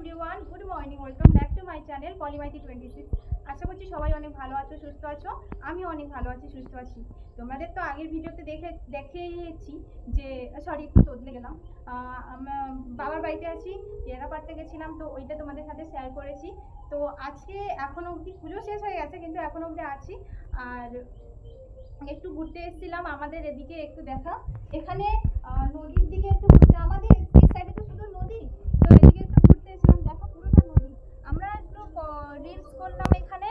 Everyone good morning welcome back to my channel পলিমাইতি twenty six আশা করছি সবাই অনেক ভালো আছো, সুস্থ আছো। আমি অনেক ভালো আছি, সুস্থ আছি। তোমাদের তো আগের ভিডিওতে দেখে, দেখেছি যে সরি একটু তোদলে গেলাম। বাবার বাড়িতে আছি পেয়ারা পাড়তে গেছিলাম, তো ওইটা তোমাদের সাথে শেয়ার করেছি। তো আজকে এখনও অবধি পুজো শেষ হয়ে গেছে, কিন্তু এখনও অবধি আছি। আর একটু ঘুরতে এসেছিলাম, আমাদের এদিকে একটু দেখা। এখানে নদীর দিকে একটু ঘুরতে, আমাদের এই সাইডে তো শুধু নদী তো এদিকে একটু ঘুরতে এসেছিলাম দেখো পুরোটা নদী আমরা একটু রিলস করলাম এখানে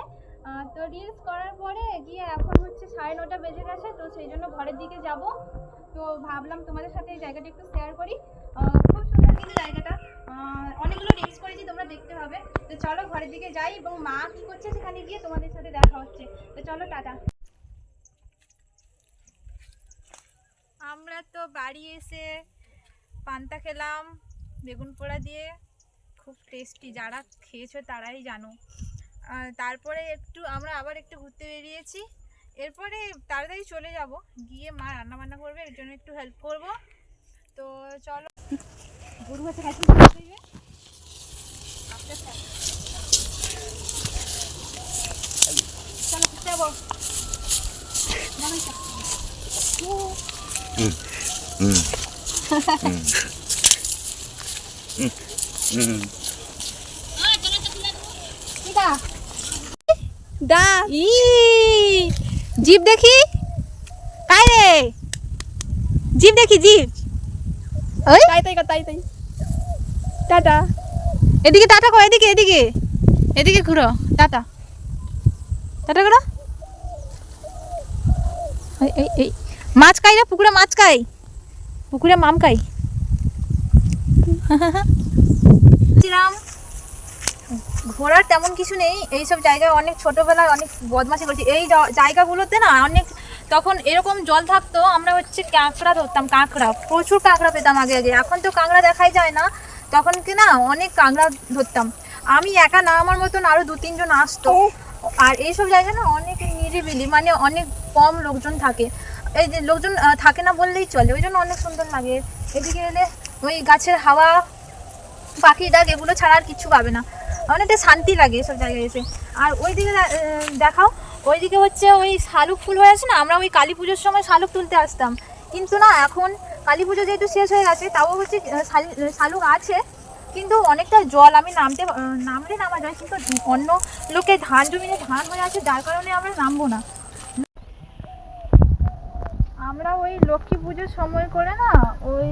আহ, তো রিলস করার পরে গিয়ে এখন হচ্ছে সাড়ে নটা বেজে গেছে, তো সেই জন্য ঘরের দিকে যাব। তো ভাবলাম তোমাদের সাথে এই জায়গাটা একটু শেয়ার করি। খুব সুন্দর কিন্তু জায়গাটা। অনেকগুলো রিলস করেছি, তোমরা দেখতে হবে। তো চলো ঘরের দিকে যাই এবং মা কি করছে সেখানে গিয়ে তোমাদের সাথে দেখা হচ্ছে। তো চলো, টাটা। আমরা তো বাড়ি এসে পান্তা খেলাম, বেগুন পোড়া দিয়ে। খুব টেস্টি যারা খেয়েছো তারাই জানো। তারপরে একটু আমরা আবার একটু ঘুরতে বেরিয়েছি এরপরে তাড়াতাড়ি চলে যাব গিয়ে মা রান্না বান্না করবে এর জন্য একটু হেল্প করব তো চলো গরু আছে কাছে চলো যাব নামাইটা কিটা দা। ই। জিপ দেখি? কাই রে? জিপ দেখি জিপ ওই। তাই তাই তাই তাই। টাটা। এদিকে টাটা করো এদিকে এদিকে। এদিকে ঘুরো টাটা। টাটা করো। এই এই মাছ খাই রে পুকুরে মাছ খাই। পুকুরে মাম খাই। ছিলাম ঘোরার তেমন কিছু নেই। এইসব জায়গায় অনেক ছোটবেলায় অনেক বদমাশি করছি। এই জায়গাগুলোতে না অনেক তখন এরকম জল থাকতো আমরা হচ্ছে কাঁকড়া ধরতাম কাঁকড়া। প্রচুর কাঁকড়া পেতাম আগে আগে। এখন তো কাঁকড়া দেখাই যায় না। তখন কি না অনেক কাঁকড়া ধরতাম। আমি একা না আমার মতন আরও দু তিনজন আসতো। আর এইসব জায়গায় না অনেক নিরিবিলি মানে অনেক কম লোকজন থাকে। এই যে লোকজন থাকে না বললেই চলে। ওই জন্য অনেক সুন্দর লাগে। এদিকে এলে ওই গাছের হাওয়া পাখি ডাক এগুলো ছাড়া আর কিছু পাবে না। অনেকটা শান্তি লাগে এসব জায়গায় এসে। আর ওইদিকে দেখাও, ওইদিকে হচ্ছে ওই শালুক ফুল হয়ে আছে না? আমরা ওই কালী পুজোর সময় শালুক তুলতে আসতাম। কিন্তু না, এখন কালী পুজো যেহেতু শেষ হয়ে গেছে, তাও হচ্ছে শালুক আছে। কিন্তু অনেকটা জল, আমি নামতে নামলে নামা যায়, কিন্তু অন্য লোকে ধান জমিনে ধান হয়ে আছে, যার কারণে আমরা নামবো না। আমরা ওই লক্ষ্মী পুজোর সময় করে না, ওই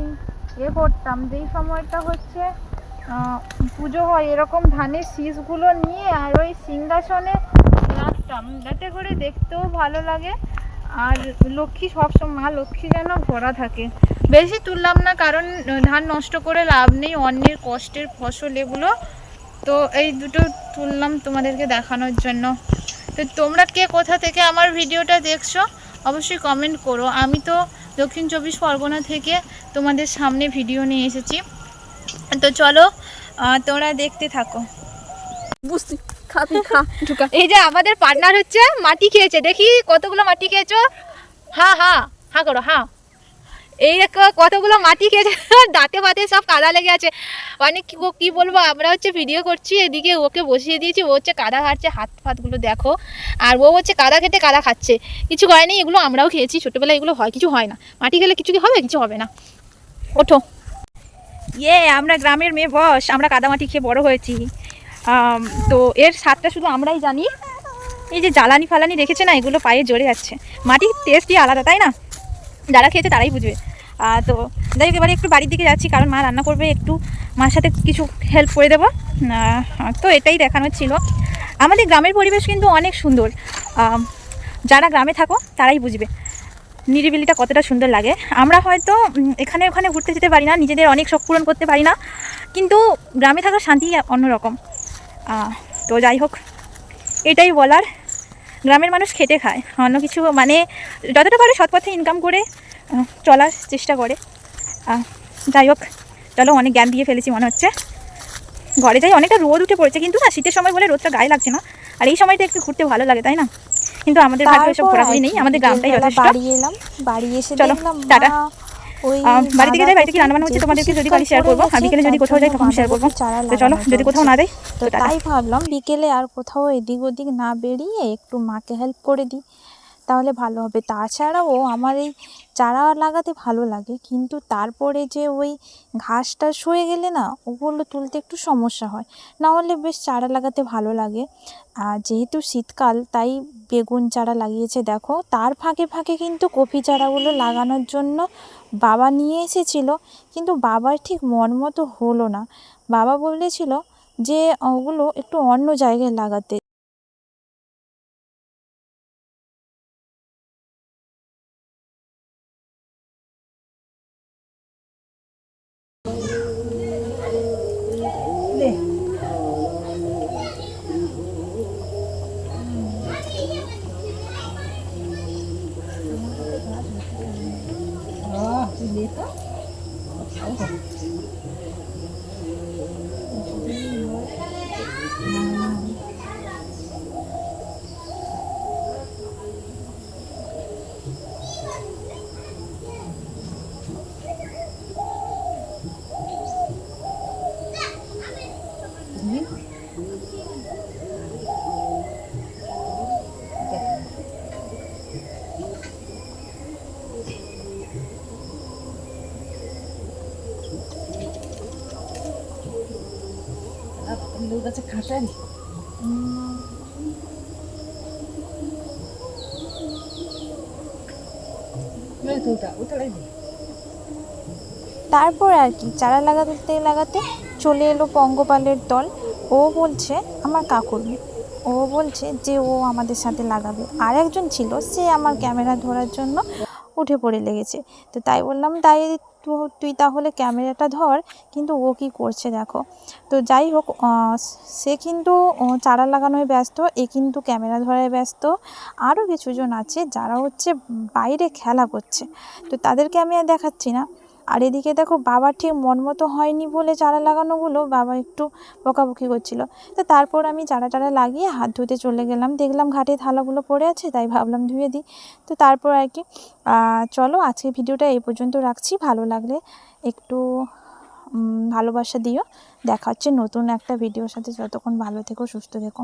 এ করতাম, যেই সময়টা হচ্ছে পুজো হয় এরকম ধানের শীষগুলো নিয়ে আর ওই সিংহাসনে রাখতাম যাতে করে দেখতেও ভালো লাগে। আর লক্ষ্মী সবসময়, মা লক্ষ্মী যেন ভরা থাকে। বেশি তুললাম না, কারণ ধান নষ্ট করে লাভ নেই, অন্যের কষ্টের ফসল এগুলো। তো এই দুটো তুললাম তোমাদেরকে দেখানোর জন্য। তো তোমরা কে কোথা থেকে আমার ভিডিওটা দেখছ, অবশ্যই কমেন্ট করো। আমি তো দক্ষিণ চব্বিশ পরগনা থেকে তোমাদের সামনে ভিডিও নিয়ে এসেছি। তো চলো তোমরা দেখতে থাকো। বুঝতে এই যে আমাদের পার্টনার হচ্ছে মাটি খেয়েছে। দেখি কতগুলো মাটি খেয়েছো? হ্যাঁ হ্যাঁ হ্যাঁ করো হ্যাঁ এই কতগুলো মাটি খেয়েছে। দাঁতে ফাতে সব কাদা লেগে আছে। অনেক কি ও কি বলব আমরা হচ্ছে ভিডিও করছি এদিকে ওকে বসিয়ে দিয়েছি। ও হচ্ছে কাদা খাচ্ছে হাত ফাতগুলো দেখো। আর ও হচ্ছে কাদা খেতে কাদা খাচ্ছে। কিছু করেনি এগুলো আমরাও খেয়েছি। ছোটোবেলায় এগুলো হয় কিছু হয় না। মাটি খেলে কিছু কি হবে? কিছু হবে না। ওঠো। ইয়ে আমরা গ্রামের মেয়ে, বস, আমরা কাদামাটি খেয়ে বড় হয়েছি। তো এর স্বাদটা শুধু আমরাই জানি। এই যে জ্বালানি ফালানি রেখেছে না, এগুলো পায়ে জড়ে যাচ্ছে। মাটির টেস্টই আলাদা, তাই না? যারা খেয়েছে তারাই বুঝবে। তো যাই এবারে একটু বাড়ির দিকে যাচ্ছি, কারণ মা রান্না করবে, একটু মার সাথে কিছু হেল্প করে দেবো। তো এটাই দেখানোর ছিল। আমাদের গ্রামের পরিবেশ কিন্তু অনেক সুন্দর। যারা গ্রামে থাকো, তারাই বুঝবে। নিরিবিলিটা কতটা সুন্দর লাগে। আমরা হয়তো এখানে ওখানে ঘুরতে যেতে পারি না, নিজেদের অনেক শখ পূরণ করতে পারি না, কিন্তু গ্রামে থাকার শান্তি অন্যরকম। তো যাই হোক, এটাই বলার। গ্রামের মানুষ খেটে খায়, অন্য কিছু মানে যতটা পারে সৎ পথে ইনকাম করে চলার চেষ্টা করে। যাই হোক, চলো অনেক জ্ঞান দিয়ে ফেলেছি মনে হচ্ছে। ঘরে যাই, অনেকটা রোদ উঠে পড়েছে, কিন্তু না, শীতের সময় বলে রোদটা গায়ে লাগছে না। আর এই সময়টা একটু ঘুরতে ভালো লাগে, তাই না? কিন্তু আমাদের ভাগ্য এসব ঘোরা ঘোরাঘুরি নেই আমাদের গ্রামটাই যথেষ্ট। বাড়ি এলাম বাড়ি এসে চলো, টাটা। মা বাড়ি থেকে যাই বাড়ি থেকে রান্না বান্না হচ্ছে তোমাদেরকে যদি কালি শেয়ার করব। আর বিকেলে যদি কোথাও যাই তখন শেয়ার করব। তো চলো যদি কোথাও না দেয় তো। তাই ভাবলাম বিকেলে আর কোথাও এদিক ওদিক না বেরিয়ে একটু মাকে হেল্প করে দিই। তাহলে ভালো হবে। তাছাড়াও আমার এই চারা লাগাতে ভালো লাগে, কিন্তু তারপরে যে ওই ঘাসটা শুয়ে গেলে না, ওগুলো তুলতে একটু সমস্যা হয়। না হলে বেশ চারা লাগাতে ভালো লাগে। আর যেহেতু শীতকাল, তাই বেগুন চারা লাগিয়েছে দেখো। তার ফাঁকে ফাঁকে কিন্তু কপি চারাগুলো লাগানোর জন্য বাবা নিয়ে এসেছিল, কিন্তু বাবার ঠিক মন মতো হলো না। বাবা বলেছিল যে ওগুলো একটু অন্য জায়গায় লাগাতে। তারপর আর কি, চারা লাগাতে লাগাতে চলে এলো পঙ্গপালের দল। ও বলছে, আমার কাকুর ও বলছে যে ও আমাদের সাথে লাগাবে। আর একজন ছিল, সে আমার ক্যামেরা ধরার জন্য উঠে পড়ে লেগেছে। তো তাই বললাম তাই তু- তুই তাহলে ক্যামেরাটা ধর, কিন্তু ও কি করছে দেখো। তো যাই হোক সে কিন্তু চারা লাগানোয় ব্যস্ত, এ কিন্তু ক্যামেরা ধরায় ব্যস্ত। আরও কিছুজন আছে যারা হচ্ছে বাইরে খেলা করছে। তো তাদেরকে আমি আর দেখাচ্ছি না। আর এদিকে দেখো বাবার ঠিক মন মতো হয়নি বলে চারা লাগানোগুলো বাবা একটু বকাবকি করছিল। তো তারপর আমি চারা টারা লাগিয়ে হাত ধুতে চলে গেলাম। দেখলাম ঘাটে থালাগুলো পড়ে আছে, তাই ভাবলাম ধুয়ে দিই। তো তারপর আর কি চলো আজকে ভিডিওটা এই পর্যন্ত রাখছি। ভালো লাগলে একটু ভালোবাসা দিও। দেখা হচ্ছে নতুন একটা ভিডিওর সাথে। যতক্ষণ ভালো থেকো, সুস্থ থেকো।